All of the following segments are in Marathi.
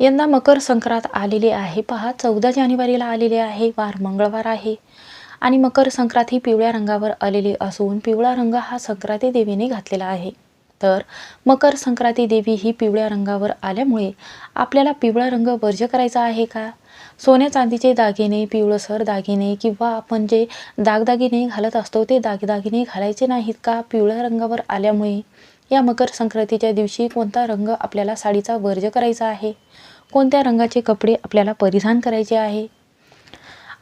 यंदा मकर संक्रांत आलेली आहे. पहा चौदा जानेवारीला आलेली आहे. वार मंगळवार आहे. आणि मकर संक्रांत ही पिवळ्या रंगावर आलेली असून पिवळा रंग हा संक्रांती देवीने घातलेला आहे. तर मकर संक्रांती देवी ही पिवळ्या रंगावर आल्यामुळे आपल्याला पिवळा रंग वर्ज करायचा आहे का? सोन्या चांदीचे दागिने पिवळसर दागिने किंवा आपण जे दागदागिने घालत असतो ते दागदागिने घालायचे नाहीत का? पिवळ्या रंगावर आल्यामुळे या मकर संक्रांतीच्या दिवशी कोणता रंग आपल्याला साडीचा वर्ज करायचा आहे? कोणत्या रंगाचे कपडे आपल्याला परिधान करायचे आहे?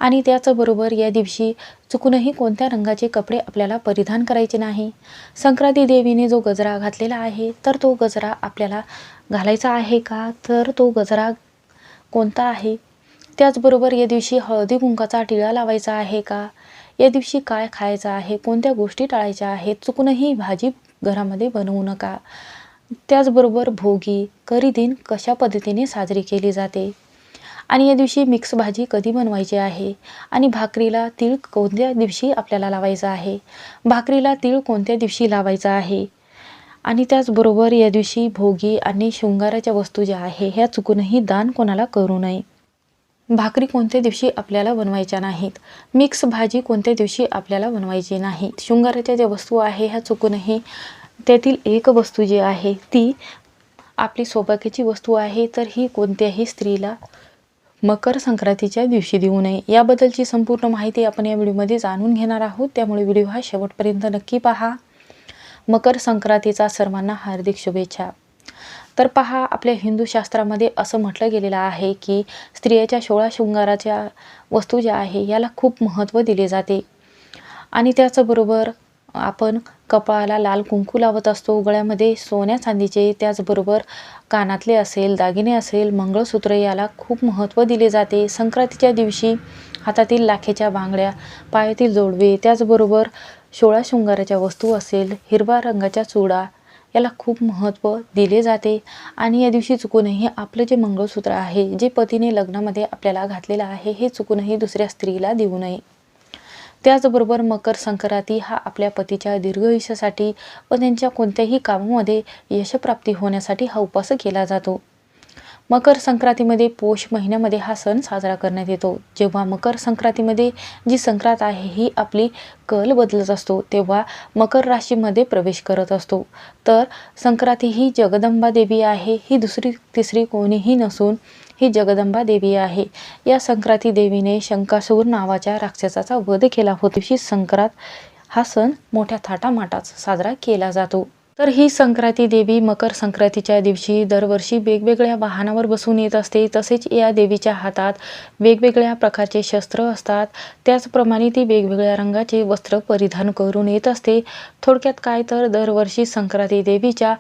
आणि त्याचबरोबर या दिवशी चुकूनही कोणत्या रंगाचे कपडे आपल्याला परिधान करायचे नाही? संक्रांती देवीने जो गजरा घातलेला आहे तर तो गजरा आपल्याला घालायचा आहे का? तर तो गजरा कोणता आहे? त्याचबरोबर या दिवशी हळदी कुंकाचा टिळा लावायचा आहे का? या दिवशी काय खायचं आहे? कोणत्या गोष्टी टाळायच्या आहेत? चुकूनही भाजी घरामध्ये बनवू नका. त्याचबरोबर भोगी करी दिन कशा पद्धतीने साजरी केली जाते? आणि या दिवशी मिक्स भाजी कधी बनवायची आहे? आणि भाकरीला तीळ कोणत्या दिवशी आपल्याला लावायचा आहे? भाकरीला तीळ कोणत्या दिवशी लावायचा आहे? आणि त्याचबरोबर या दिवशी भोगी आणि शृंगाराच्या वस्तू ज्या आहे ह्या चुकूनही दान कोणाला करू नये. भाकरी कोणत्या दिवशी आपल्याला बनवायच्या नाहीत? मिक्स भाजी कोणत्या दिवशी आपल्याला बनवायची नाही शृंगाराच्या ज्या वस्तू आहे ह्या चुकूनही त्यातील एक वस्तू जी आहे ती आपली सौभाग्याची वस्तू आहे तर ही कोणत्याही स्त्रीला मकर संक्रांतीच्या दिवशी देऊ नये. याबद्दलची संपूर्ण माहिती आपण या व्हिडिओमध्ये जाणून घेणार आहोत. त्यामुळे व्हिडिओ हा शेवटपर्यंत नक्की पहा. मकर संक्रांतीचा सर्वांना हार्दिक शुभेच्छा. तर पहा आपल्या हिंदू शास्त्रामध्ये असं म्हटलं गेलेलं आहे की स्त्रियाच्या सोळा शृंगाराच्या वस्तू ज्या आहे याला खूप महत्त्व दिले जाते. आणि त्याचबरोबर आपण कपाळाला लाल कुंकू लावत असतो गळ्यामध्ये सोन्या चांदीचे त्याचबरोबर कानातले असेल दागिने असेल मंगळसूत्र याला खूप महत्त्व दिले जाते. संक्रांतीच्या दिवशी हातातील लाखेच्या बांगड्या पायातील जोडवे त्याचबरोबर सोळा शृंगाराच्या वस्तू असेल हिरवा रंगाच्या चुडा याला खूप महत्त्व दिले जाते. आणि या दिवशी चुकूनही आपलं जे मंगळसूत्र आहे जे पतीने लग्नामध्ये आपल्याला घातलेलं आहे हे चुकूनही दुसऱ्या स्त्रीला देऊ नये. त्याचबरोबर मकर संक्रांती हा आपल्या पतीच्या दीर्घायुष्यासाठी व त्यांच्या कोणत्याही कामामध्ये यशप्राप्ती होण्यासाठी हा उपास केला जातो. मकर संक्रांतीमध्ये पोष महिन्यामध्ये हा सण साजरा करण्यात येतो. जेव्हा मकर संक्रांतीमध्ये जी संक्रांत आहे ही आपली कल बदलत असतो तेव्हा मकर राशीमध्ये प्रवेश करत असतो. तर संक्रांती ही जगदंबा देवी आहे ही दुसरी तिसरी कोणीही नसून ही जगदंबा देवी आहे. या संक्रांती देवीने शंकासूर नावाच्या राक्षसाचा वध केला होता. दिवशी संक्रांत हा सण मोठ्या थाटामाटात साजरा केला जातो. तर ही संक्रांती देवी मकर संक्रांतीच्या दिवशी दरवर्षी वेगवेगळ्या वाहनावर बसून येत असते. तसेच या देवीच्या हातात वेगवेगळ्या प्रकारचे शस्त्र असतात. त्याचप्रमाणे ती वेगवेगळ्या रंगाचे वस्त्र परिधान करून येत असते. थोडक्यात काय तर दरवर्षी संक्रांती देवीच्या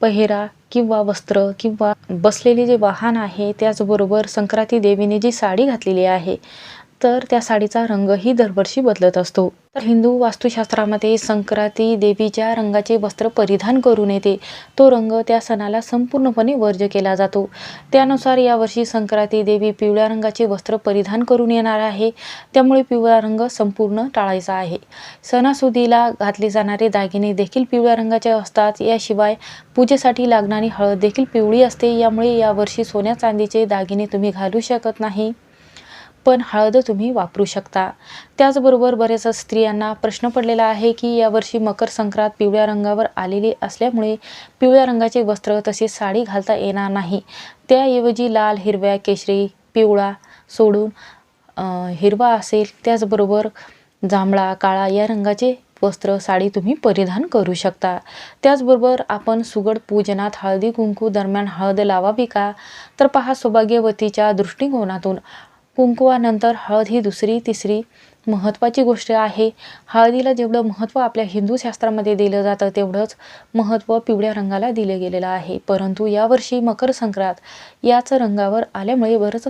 पहिरा किंवा वस्त्र किंवा बसलेले जे वाहन आहे त्याचबरोबर संक्रांती देवीने जी साडी घातलेली आहे तर त्या साडीचा रंगही दरवर्षी बदलत असतो. तर हिंदू वास्तुशास्त्रामध्ये संक्रांती देवीच्या रंगाचे वस्त्र परिधान करून येते. तो रंग त्या सणाला संपूर्णपणे वर्ज केला जातो. त्यानुसार यावर्षी संक्रांती देवी पिवळ्या रंगाचे वस्त्र परिधान करून येणार आहे. त्यामुळे पिवळा रंग संपूर्ण टाळायचा आहे. सणासुदीला घातले जाणारे दागिने देखील पिवळ्या रंगाचे असतात. याशिवाय पूजेसाठी लागणारी हळद देखील पिवळी असते. यामुळे यावर्षी सोन्या चांदीचे दागिने तुम्ही घालू शकत नाही. पण हळद तुम्ही वापरू शकता. त्याचबरोबर बऱ्याचशा स्त्रियांना प्रश्न पडलेला आहे की यावर्षी मकर संक्रांत पिवळ्या रंगावर आलेली असल्यामुळे पिवळ्या रंगाचे वस्त्र तसेच साडी घालता येणार नाही. त्याऐवजी लाल हिरव्या केशरी पिवळा सोडून हिरवा असेल त्याचबरोबर जांभळा काळा या रंगाचे वस्त्र साडी तुम्ही परिधान करू शकता. त्याचबरोबर आपण सुगड पूजनात हळदी कुंकू दरम्यान हळद लावावी का? तर पहा सौभाग्यवतीच्या दृष्टिकोनातून कुंकवानंतर हळद ही दुसरी तिसरी महत्त्वाची गोष्ट आहे. हळदीला जेवढं महत्त्व आपल्या हिंदू शास्त्रामध्ये दिलं जातं तेवढंच महत्त्व पिवळ्या रंगाला दिलं गेलेलं आहे. परंतु यावर्षी मकर संक्रांत याच रंगावर आल्यामुळे बरंच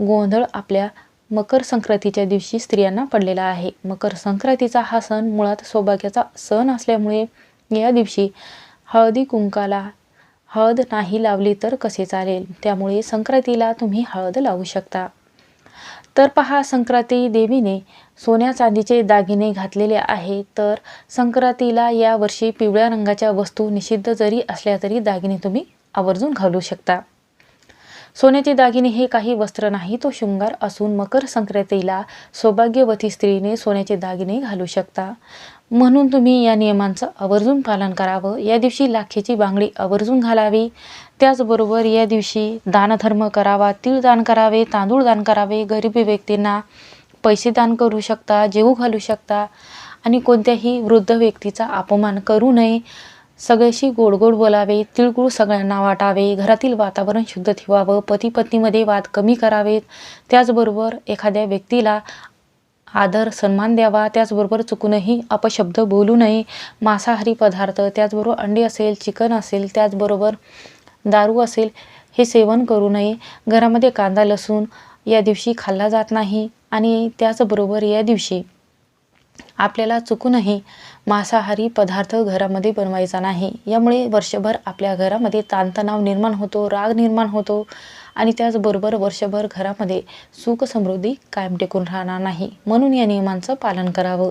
गोंधळ आपल्या मकर संक्रांतीच्या दिवशी स्त्रियांना पडलेला आहे. मकर संक्रांतीचा हा सण मुळात सौभाग्याचा सण असल्यामुळे या दिवशी हळदी कुंकाला हळद नाही लावली तर कसे चालेल? त्यामुळे संक्रांतीला तुम्ही हळद लावू शकता. तर पहा संक्रांती देवीने सोन्या चांदीचे दागिने घातलेले आहे. तर संक्रांतीला यावर्षी पिवळ्या रंगाच्या वस्तू निषिद्ध जरी असल्या तरी दागिने तुम्ही आवर्जून घालू शकता. सोन्याचे दागिने हे काही वस्त्र नाही तो शृंगार असून मकर संक्रांतीला सौभाग्यवती स्त्रीने सोन्याचे दागिने घालू शकता. म्हणून तुम्ही या नियमांचं आवर्जून पालन करावं. या दिवशी लाखेची बांगडी आवर्जून घालावी. त्याचबरोबर या दिवशी दानधर्म करावा तीळ दान करावे तांदूळ दान करावे. गरिबी व्यक्तींना पैसे दान करू शकता जेवू घालू शकता. आणि कोणत्याही वृद्ध व्यक्तीचा अपमान करू नये. सगळ्याशी गोड गोड बोलावे तिळगुळ सगळ्यांना वाटावे घरातील वातावरण शुद्ध ठेवावं पती पत्नीमध्ये वाद कमी करावेत. त्याचबरोबर एखाद्या व्यक्तीला आदर सन्मान द्यावा त्याचबरोबर चुकूनही अपशब्द बोलू नये. मांसाहारी पदार्थ त्याचबरोबर अंडी असेल चिकन असेल त्याचबरोबर दारू असेल हे सेवन करू नये. घरामध्ये कांदा लसूण या दिवशी खाल्ला जात नाही आणि त्याचबरोबर या दिवशी आपल्याला चुकूनही मांसाहारी पदार्थ घरामध्ये बनवायचा नाही. यामुळे वर्षभर आपल्या घरामध्ये ताणतणाव निर्माण होतो राग निर्माण होतो आणि त्याचबरोबर वर्षभर घरामध्ये सुख समृद्धी कायम टिकून राहणार नाही. म्हणून या नियमांचं पालन करावं.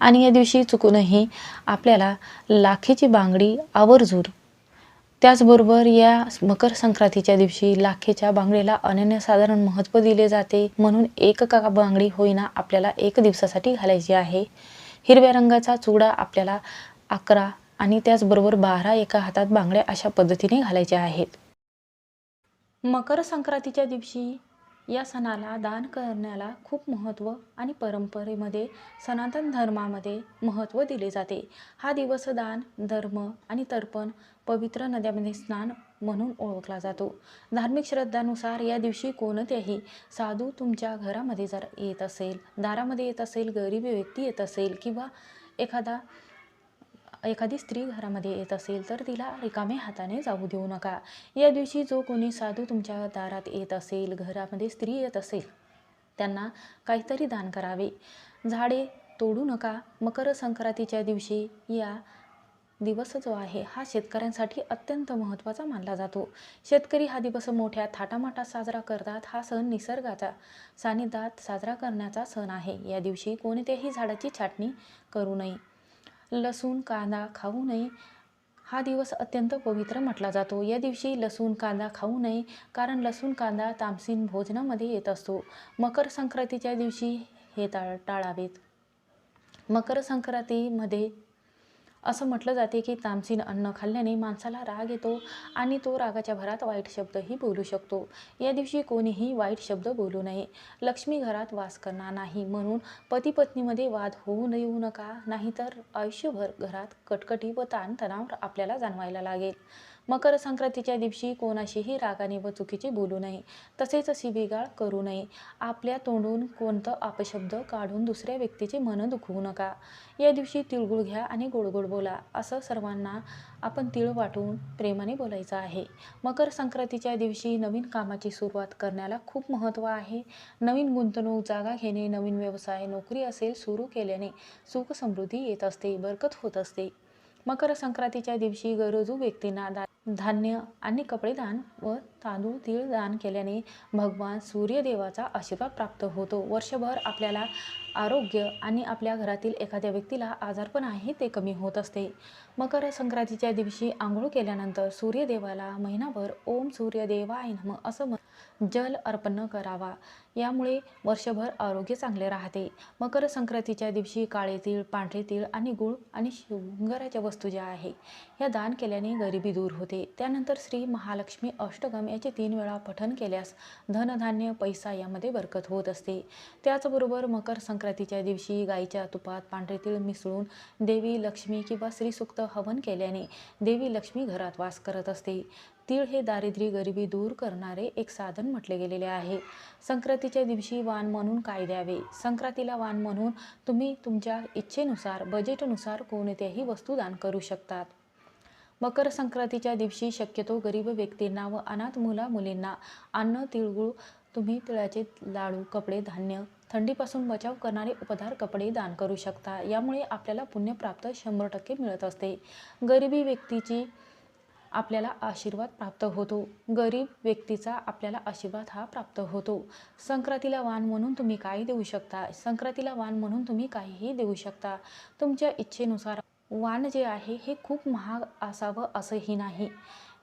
आणि या दिवशी चुकूनही आपल्याला लाखेची बांगडी आवर्जून त्याचबरोबर या मकर संक्रांतीच्या दिवशी लाखेच्या बांगडीला अनन्यसाधारण महत्त्व दिले जाते. म्हणून एक का बांगडी होईना आपल्याला एक दिवसासाठी घालायची आहे. हिरव्या रंगाचा चुडा आपल्याला अकरा आणि त्याचबरोबर बारा एका हातात बांगड्या अशा पद्धतीने घालायच्या आहेत. मकर संक्रांतीच्या दिवशी या सणाला दान करण्याला खूप महत्त्व आणि परंपरेमध्ये सनातन धर्मामध्ये महत्त्व दिले जाते. हा दिवस दान धर्म आणि तर्पण पवित्र नद्यामध्ये स्नान म्हणून ओळखला जातो. धार्मिक श्रद्धानुसार या दिवशी कोणत्याही साधू तुमच्या घरामध्ये जर येत असेल दारामध्ये येत असेल गरीब व्यक्ती येत असेल किंवा एखादा एखादी स्त्री घरामध्ये येत असेल तर तिला रिकामे हाताने जाऊ देऊ नका. या दिवशी जो कोणी साधू तुमच्या दारात येत असेल घरामध्ये स्त्री येत असेल त्यांना काहीतरी दान करावे. झाडे तोडू नका. मकर संक्रांतीच्या दिवशी या दिवस जो आहे हा शेतकऱ्यांसाठी अत्यंत महत्त्वाचा मानला जातो. शेतकरी हा दिवस मोठ्या थाटामाटात साजरा करतात. हा सण निसर्गाचा सानिध्यात साजरा करण्याचा सण आहे. या दिवशी कोणत्याही झाडाची छाटणी करू नये. लसूण कांदा खाऊ नये. हा दिवस अत्यंत पवित्र म्हटला जातो. या दिवशी लसूण कांदा खाऊ नये कारण लसूण कांदा तामसीन भोजनामध्ये येत असतो. मकर संक्रांतीच्या दिवशी हे टाळ टाळावेत. मकर संक्रांतीमध्ये असं म्हटलं जाते की तामसीन अन्न खाल्ल्याने माणसाला राग येतो आणि तो रागाच्या भरात वाईट शब्दही बोलू शकतो. या दिवशी कोणीही वाईट शब्द बोलू नये. लक्ष्मी घरात वास करणार नाही म्हणून पती पत्नीमध्ये वाद होऊ न येऊ नका. नाहीतर आयुष्यभर घरात कटकटी व ताणतणाव आपल्याला जाणवायला लागेल. मकर संक्रांतीच्या दिवशी कोणाशीही रागाने व चुकीचे बोलू नये. तसेच शिबिगाळ करू नये. आपल्या तोंडून कोणतं अपशब्द काढून दुसऱ्या व्यक्तीचे मन दुखवू नका. या दिवशी तिळगुळ घ्या आणि गोड गोड बोला. असं सर्वांना आपण तिळ वाटून प्रेमाने बोलायचं आहे. मकर संक्रांतीच्या दिवशी नवीन कामाची सुरुवात करण्याला खूप महत्त्व आहे. नवीन गुंतवणूक जागा घेणे नवीन व्यवसाय नोकरी असेल सुरू केल्याने सुख समृद्धी येत असते बरकत होत असते. मकर संक्रांतीच्या दिवशी गरजू व्यक्तींना धान्य आणि कपडे दान व तांदूळ तीळ दान केल्याने भगवान सूर्यदेवाचा आशीर्वाद प्राप्त होतो. वर्षभर आपल्याला आरोग्य आणि आपल्या घरातील एखाद्या व्यक्तीला आजारपण आहे ते कमी होत असते. मकर संक्रांतीच्या दिवशी आंघोळ केल्यानंतर सूर्यदेवाला महिनाभर ओम सूर्यदेवाय नम असं म्हण जल अर्पण करावा. यामुळे वर्षभर आरोग्य चांगले राहते. मकर संक्रांतीच्या दिवशी काळे तीळ पांढरे तीळ आणि गुळ आणि शृंगाराच्या वस्तू ज्या आहे या दान केल्याने गरिबी दूर होते. त्यानंतर श्री महालक्ष्मी अष्टगम याचे तीन वेळा पठन केल्यास धनधान्य पैसा यामध्ये बरकत होत असते. त्याचबरोबर मकर संक्रांतीच्या दिवशी गाईच्या तुपात पांढरे तीळ मिसळून देवी लक्ष्मी किंवा श्रीसुक्त हवन केल्याने देवी लक्ष्मी घरात वास करत असते. तीळ हे दारिद्र्य गरिबी दूर करणारे एक साधन म्हटले गेलेले आहे. संक्रांतीच्या दिवशी वाण म्हणून काय द्यावे? संक्रांतीला वाण म्हणून तुम्ही तुमच्या इच्छेनुसार बजेटनुसार कोणत्याही वस्तू दान करू शकतात. मकर संक्रांतीच्या दिवशी शक्यतो गरीब व्यक्तींना व अनाथ मुला मुलींना अन्न तिळगुळ तुम्ही तिळाचे लाडू कपडे धान्य थंडीपासून बचाव करणारे उपधार कपडे दान करू शकता. यामुळे आपल्याला पुण्यप्राप्त शंभर टक्के मिळत असते. गरिबी व्यक्तीची आपल्याला आशीर्वाद प्राप्त होतो. गरीब व्यक्तीचा आपल्याला आशीर्वाद हा प्राप्त होतो. संक्रांतीला वाण म्हणून तुम्ही काही देऊ शकता. संक्रांतीला वाण म्हणून तुम्ही काहीही देऊ शकता. तुमच्या इच्छेनुसार वाण जे आहे हे खूप महाग असावं असंही नाही.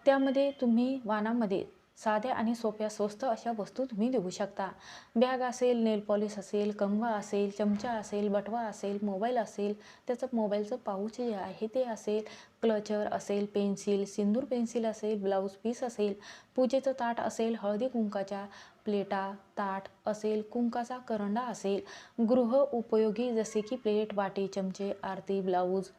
त्यामध्ये तुम्ही वाणामध्ये साध्या आणि सोप्या स्वस्त अशा वस्तू तुम्ही देऊ शकता. बॅग असेल नेल पॉलिश असेल कंगवा असेल चमचा असेल बटवा असेल मोबाईल असेल त्याचं मोबाईलचं पाऊच जे आहे ते असेल क्लचर असेल पेन्सिल सिंदूर पेन्सिल असेल ब्लाऊज पीस असेल पूजेचं ताट असेल हळदी कुंकाच्या प्लेटा ताट असेल कुंकाचा करंडा असेल गृह उपयोगी जसे की प्लेट वाटी चमचे आरती ब्लाऊज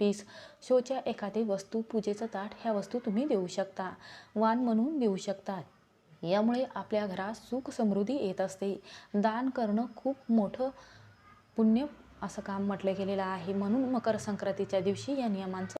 पीस. शोच्या एखादी वस्तू पूजेचं ताट ह्या वस्तू तुम्ही देऊ शकता. वाण म्हणून देऊ शकता यामुळे आपल्या घरात सुख समृद्धी येत असते. दान करणं खूप मोठं पुण्य असं काम म्हटलं गेलेलं आहे. म्हणून मकर संक्रांतीच्या दिवशी या नियमांचं